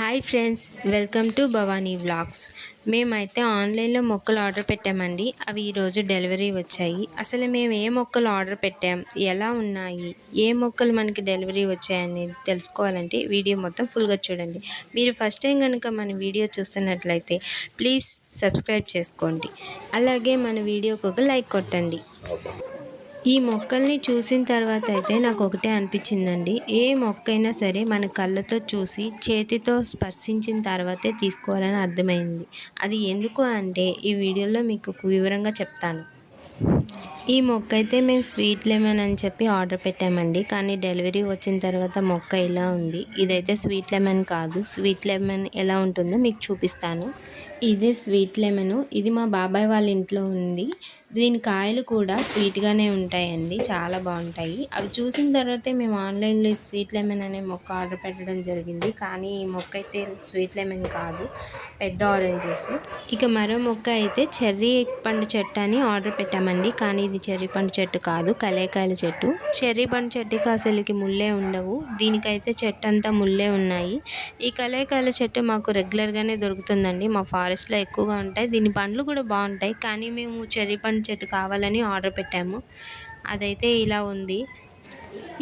Hi friends welcome to Bhavani vlogs మేమైతే ఆన్లైన్లో మొక్కలు ఆర్డర్ పెట్టామండి. అవి ఈరోజు డెలివరీ వచ్చాయి. అసలు మేము ఏ మొక్కలు ఆర్డర్ పెట్టాం? ఎలా ఉన్నాయి? ఏ మొక్కలు మనకి డెలివరీ వచ్చాయనేది తెలుసుకోవాలంటే వీడియో మొత్తం ఫుల్గా చూడండి. మీరు ఫస్ట్ టైం కనుక మన వీడియో చూస్తున్నట్లయితే ప్లీజ్ సబ్స్క్రైబ్ చేసుకోండి. అలాగే మన వీడియోకి ఒక లైక్ కొట్టండి. ఈ మొక్కల్ని చూసిన తర్వాత అయితే నాకు ఒకటే అనిపించిందండి. ఏ మొక్కైనా సరే మన కళ్ళతో చూసి చేతితో స్పర్శించిన తర్వాతే తీసుకోవాలని అర్థమైంది. అది ఎందుకు అంటే ఈ వీడియోలో మీకు వివరంగా చెప్తాను. ఈ మొక్క అయితే మేము స్వీట్ లెమన్ అని చెప్పి ఆర్డర్ పెట్టామండి. కానీ డెలివరీ వచ్చిన తర్వాత మొక్క ఇలా ఉంది. ఇదైతే స్వీట్ లెమన్ కాదు. స్వీట్ లెమన్ ఎలా ఉంటుందో మీకు చూపిస్తాను. ఇదే స్వీట్ లెమన్. ఇది మా బాబాయ్ వాళ్ళ ఇంట్లో ఉంది. దీని కాయలు కూడా స్వీట్గానే ఉంటాయండి. చాలా బాగుంటాయి. అవి చూసిన తర్వాతే మేము ఆన్లైన్లో స్వీట్ లెమన్ అనే మొక్క ఆర్డర్ పెట్టడం జరిగింది. కానీ ఈ మొక్క అయితే స్వీట్ లెమన్ కాదు. పెద్ద ఆరెంజెస్ ఇక మరో మొక్క అయితే చెర్రీ పండు చెట్టు అని ఆర్డర్ పెట్టామండి. కానీ ఇది చెర్రీ పండు చెట్టు కాదు. కలేకాయల చెట్టు. చెర్రీ పండు చెట్టుకి అసలుకి ముళ్ళే ఉండవు. దీనికైతే చెట్టు అంతా ముళ్ళే ఉన్నాయి. ఈ కలేకాయల చెట్టు మాకు రెగ్యులర్గానే దొరుకుతుందండి. మా ఫారెస్ట్లో ఎక్కువగా ఉంటాయి. దీని పండ్లు కూడా బాగుంటాయి. కానీ మేము చెర్రీ పండు చెట్టు కావాలని ఆర్డర్ పెట్టాము. అదైతే ఇలా ఉంది.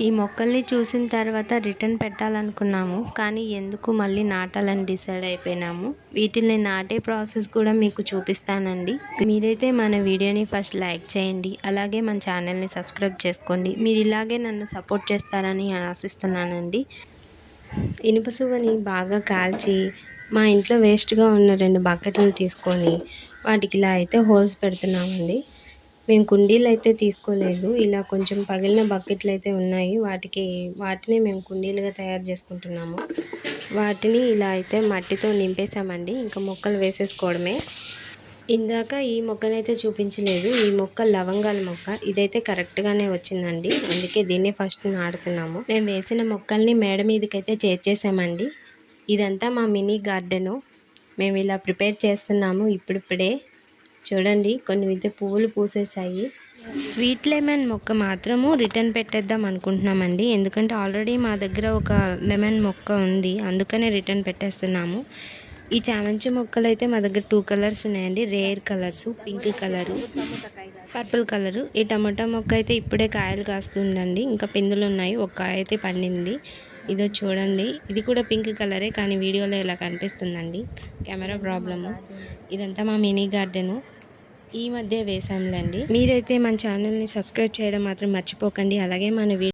ఈ మొక్కల్ని చూసిన తర్వాత రిటర్న్ పెట్టాలనుకున్నాము. కానీ ఎందుకు మళ్ళీ నాటాలని డిసైడ్ అయిపోయినాము. వీటిని నాటే ప్రాసెస్ కూడా మీకు చూపిస్తానండి. మీరైతే మన వీడియోని ఫస్ట్ లైక్ చేయండి. అలాగే మన ఛానల్ని సబ్స్క్రైబ్ చేసుకోండి. మీరు ఇలాగే నన్ను సపోర్ట్ చేస్తారని ఆశిస్తున్నానండి. ఇనుప సువ్వని బాగా కాల్చి మా ఇంట్లో వేస్ట్గా ఉన్న రెండు బకెట్లు తీసుకొని వాటికి ఇలా అయితే హోల్స్ పెడుతున్నామండి. మేము కుండీలు అయితే తీసుకోలేదు. ఇలా కొంచెం పగిలిన బకెట్లు అయితే ఉన్నాయి. వాటికి వాటిని మేము కుండీలుగా తయారు చేసుకుంటున్నాము. వాటిని ఇలా అయితే మట్టితో నింపేసామండి ఇంకా మొక్కలు వేసేసుకోవడమే. ఇందాక ఈ మొక్కనైతే చూపించలేదు. ఈ మొక్క లవంగాల మొక్క. ఇదైతే కరెక్ట్గానే వచ్చిందండి. అందుకే దీన్ని ఫస్ట్ నాడుతున్నాము మేము వేసిన మొక్కల్ని మేడ మీదకైతే చేర్చేసామండి ఇదంతా మా మినీ గార్డెను. మేము ఇలా ప్రిపేర్ చేస్తున్నాము ఇప్పుడిప్పుడే. చూడండి కొన్ని అయితే పువ్వులు పూసేసాయి స్వీట్ లెమన్ మొక్క మాత్రము రిటర్న్ పెట్టేద్దాం అనుకుంటున్నామండి. ఎందుకంటే ఆల్రెడీ మా దగ్గర ఒక లెమన్ మొక్క ఉంది. అందుకనే రిటర్న్ పెట్టేస్తున్నాము. ఈ చామంతి మొక్కలు అయితే మా దగ్గర టూ కలర్స్ ఉన్నాయండి. Rare colours pink colour purple colour. ఈ టమాటా మొక్క అయితే ఇప్పుడే కాయలు కాస్తుందండి. ఇంకా పిందులు ఉన్నాయి. ఒక కాయ అయితే పండింది. ఇదో చూడండి. ఇది కూడా పింక్ కలరే కానీ వీడియోలో ఇలా కనిపిస్తుందండి. Camera problem. ఇదంతా మా మినీ గార్డెను. ఈ మధ్య వేసాంలేండి. మీరైతే మన ఛానల్ని సబ్స్క్రైబ్ చేయడం మాత్రం మర్చిపోకండి. అలాగే మన